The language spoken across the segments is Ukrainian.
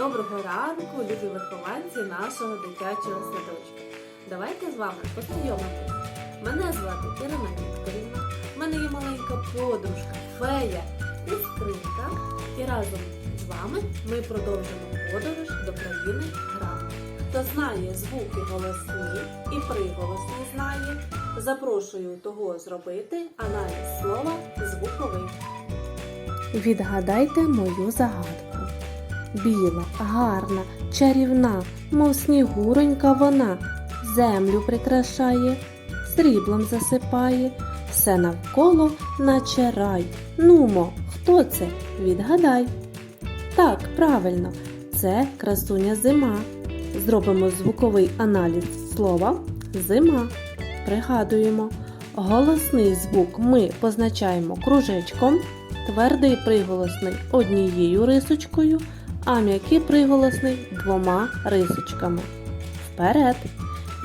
Доброго ранку, любі вихованці нашого дитячого садочка. Давайте з вами познайомимося. Мене звати Ірина Вікторівна. У мене є маленька подружка, фея і скринька. І разом з вами ми продовжимо подорож до країни грам. Хто знає звуки голосні і приголосні знає, запрошую того зробити аналіз слова звуковий. Відгадайте мою загадку. Біла, гарна, чарівна, мов снігуронька вона, землю прикрашає, сріблом засипає, все навколо наче рай. Нумо, хто це? Відгадай. Так, правильно, це красуня зима. Зробимо звуковий аналіз слова зима. Пригадуємо, голосний звук ми позначаємо кружечком, твердий приголосний однією рисочкою, а м'який приголосний двома рисочками. Вперед!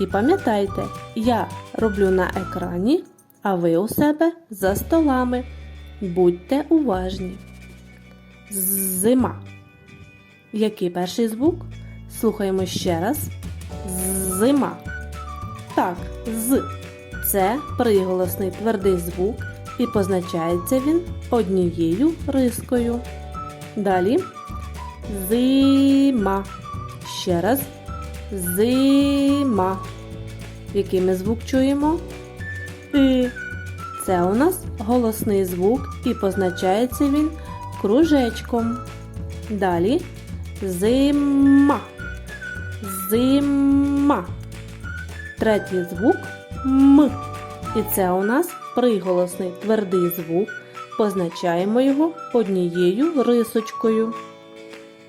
І пам'ятайте, я роблю на екрані, а ви у себе за столами. Будьте уважні. Зима. Який перший звук? Слухаємо ще раз. Зима. Так, з. Це приголосний твердий звук і позначається він однією рискою. Далі зима. Ще раз. Зима. Який ми звук чуємо? І. Це у нас голосний звук і позначається він кружечком. Далі зима. Зима. Третій звук М. І це у нас приголосний твердий звук. Позначаємо його однією рисочкою.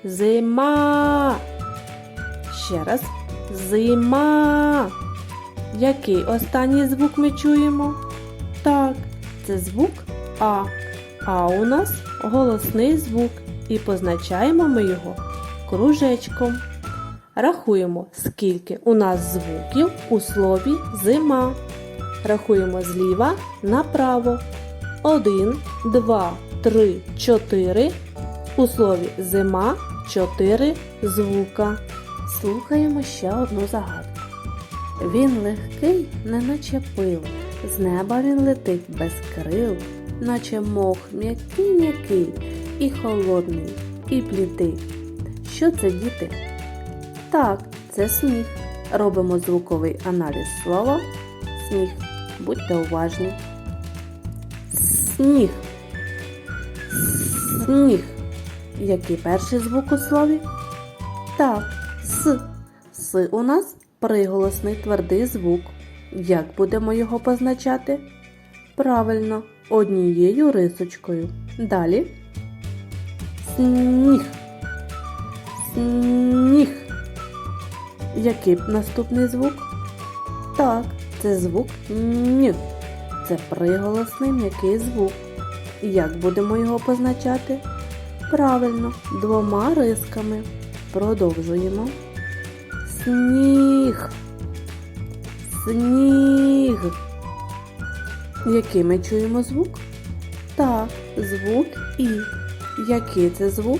Зима. Ще раз. Зима. Який останній звук ми чуємо? Так, це звук А. А у нас голосний звук. І позначаємо ми його кружечком. Рахуємо, скільки у нас звуків у слові зима. Рахуємо зліва направо. Один, два, три, чотири. У слові зима чотири звука. Слухаємо ще одну загадку. Він легкий, не наче пил. З неба він летить без крил, наче мох м'який м'який, і холодний, і блідий. Що це діти? Так, це сніг. Робимо звуковий аналіз слова сніг. Будьте уважні. Сніг. Сніг. Який перший звук у слові? Так, с. С у нас приголосний твердий звук. Як будемо його позначати? Правильно, однією рисочкою. Далі. Сніг. Сніг. Який наступний звук? Так, це звук н. Це приголосний м'який звук. Як будемо його позначати? Правильно, двома рисками. Продовжуємо. Сніг. Сніг. Який ми чуємо звук? Так, звук І. Який це звук?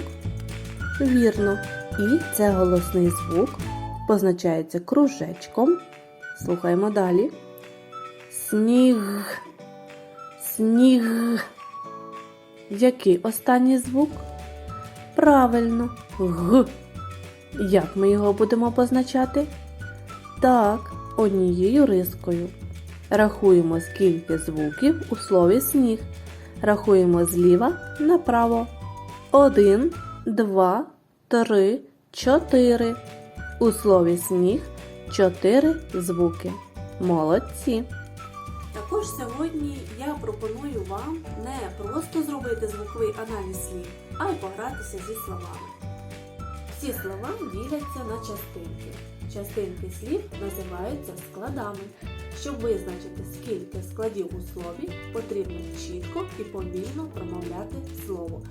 Вірно. І це голосний звук. Позначається кружечком. Слухаємо далі. Сніг. Сніг. Який останній звук? Правильно, Г. Як ми його будемо позначати? Так, однією рискою. Рахуємо, скільки звуків у слові сніг. Рахуємо зліва направо. Один, два, три, чотири. У слові сніг чотири звуки. Молодці! Також сьогодні я пропоную вам не просто зробити звуковий аналіз слів, а й погратися зі словами. Всі слова діляться на частинки. Частинки слів називаються складами. Щоб визначити, скільки складів у слові, потрібно чітко і повільно промовляти слово.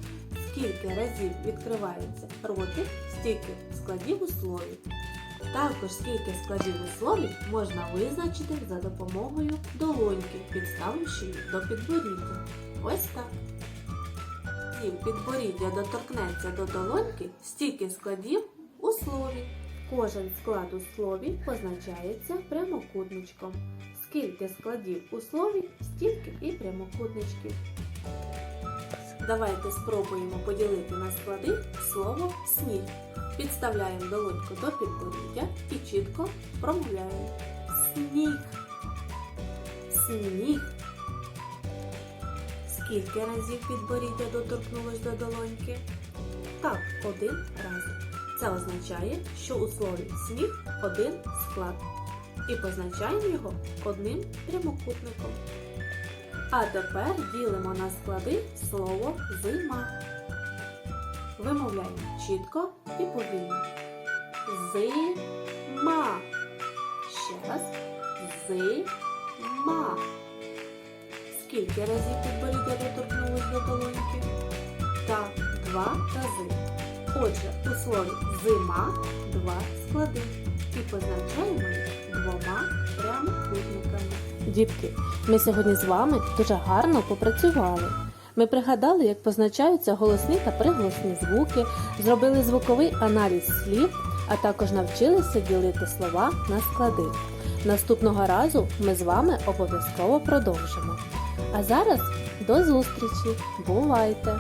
Скільки разів відкривається ротик, стільки складів у слові. Також скільки складів у слові можна визначити за допомогою долоньки, підставивши її до підборіддя. Ось так. разів підборіддя доторкнеться до долоньки, стільки складів у слові. Кожен склад у слові позначається прямокутничком. Скільки складів у слові, стільки і прямокутничків. Давайте спробуємо поділити на склади слово сніг. Підставляємо долоньку до підборіддя і чітко промовляємо. Сніг. Сніг. Скільки разів підборіддя доторкнулось до долоньки? Так, один раз. Це означає, що у слові сніг один склад. І позначаємо його одним прямокутником. А тепер ділимо на склади слово зима. Вимовляємо чітко і повільно. Зима. Ще раз. Зима. Скільки разів підборіддя доторкнулось до долоньки? Так, два рази. Отже, у слові зима два склади. І позначаємо їх двома прямокутниками. Дітки, ми сьогодні з вами дуже гарно попрацювали. Ми пригадали, як позначаються голосні та приголосні звуки, зробили звуковий аналіз слів, а також навчилися ділити слова на склади. Наступного разу ми з вами обов'язково продовжимо. А зараз до зустрічі! Бувайте!